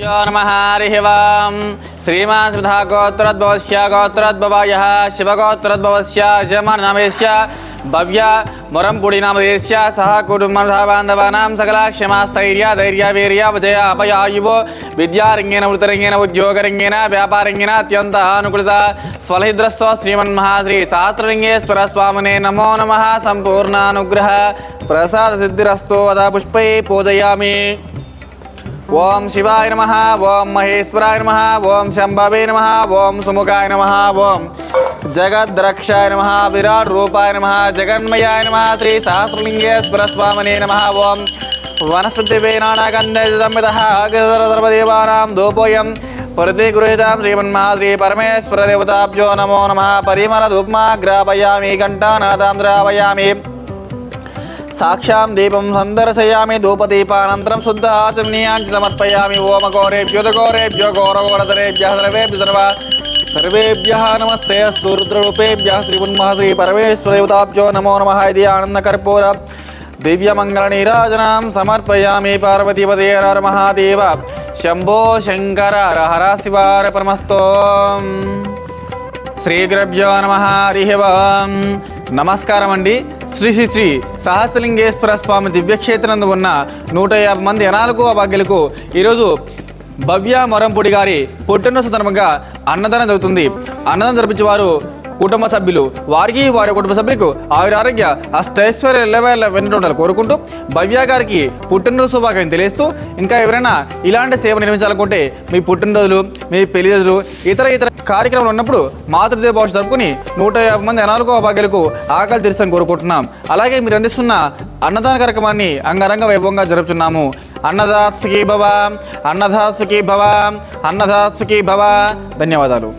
यो नमः हरिः वां श्रीमान् स्मृतः गोत्रोद्भवस्य गोत्रोद्भवायः शिवगोत्रोद्भवस्य यजमाननामस्य भव्य मुरंपुडिनामदेस्य सह कुटुम्बबान्धवानां सकला क्षमास्थैर्य धैर्य वीर्य विजय अभय आयुवो विद्यारङ्गेन वृत्तरङ्गेन उद्योगरङ्गेन व्यापारङ्गेन अत्यन्त अनुकूलित फलहिद्रस्व श्रीमन्महाश्री शास्त्रलिङ्गेश्वर स्वामिने नमो नमः सम्पूर्णानुग्रह प्रसादसिद्धिरस्तु वदा पुष्पै पूजयामि ఓం శివాయ నమ ఓం మహేశ్వరాయ నమ ఓం శంభవే నమ ఓం సుముఖాయ నమ ఓం జగద్రక్షాయ నమ విరాట్ రూపాయ నమ జగన్మయాయ నమ శ్రీ సహస్రలింగేశ్వర స్వామినే నమ ఓం వనస్పతి నానాగంధర్మదేవానాం దూపోయం శ్రీమన్మహా శ్రీ పరమేశ్వర దేవతాబ్జో నమో నమ పరిమళ ధూప్మా గ్రాపయామి ఘంటానాదాం ద్రావయామి సాక్షాం దీపం సందర్శయామి ధూపదీపానంతరం శుద్ధ ఆచమనీయాన్ని సమర్పయామి ఓమ ఘోరేభ్యో ఘోరేభ్యో ఘోరఘోరధరేభ్య సర్వేభ్య సర్వ సర్వేభ్య నమస్తే అస్తు రుద్రరూపేభ్య శ్రీమన్మహశ్రీ పరమేశ్వరదేవతాభ్యో నమో నమ ఇది ఆనందకర్పూర దివ్యమంగళ నీరాజనాం సమర్పయామి పార్వతీపదే హర మహాదేవ శంభో శంకర హర హర శివార పరమస్తో శ్రీ గురభ్యో నమ హరి ఓం నమస్కారం అండి శ్రీ శ్రీ శ్రీ సహస్రలింగేశ్వర స్వామి దివ్యక్షేత్రందు ఉన్న నూట యాభై మంది అనాలకు అభాగ్యులకు ఈరోజు భవ్య మొరంపొడి గారి పుట్టిన సందర్భంగా అన్నదానం జరుగుతుంది. అన్నదానం జరిపించేవారు కుటుంబ సభ్యులు వారికి వారి కుటుంబ సభ్యులకు ఆయుర ఆరోగ్య అష్టైశ్వర్య ఎల్లవేళ కోరుకుంటూ భవ్య గారికి పుట్టినరోజు శుభాకాంక్షలు తెలియస్తూ ఇంకా ఎవరైనా ఇలాంటి సేవ నిర్మించాలనుకుంటే మీ పుట్టినరోజులు మీ పెళ్ళి రోజులు ఇతర ఇతర కార్యక్రమాలు ఉన్నప్పుడు మాతృదేవ భాష జరుపుకుని నూట యాభై మంది అనాలుగో భాగ్యులకు ఆకలి తీర్చని కోరుకుంటున్నాం. అలాగే మీరు అందిస్తున్న అన్నదాన కార్యక్రమాన్ని అంగరంగ వైభవంగా జరుపుతున్నాము అన్నదాత్సుకి భవ అన్నదాత్సుకి భవ అన్నదాత్సుకి భవ ధన్యవాదాలు.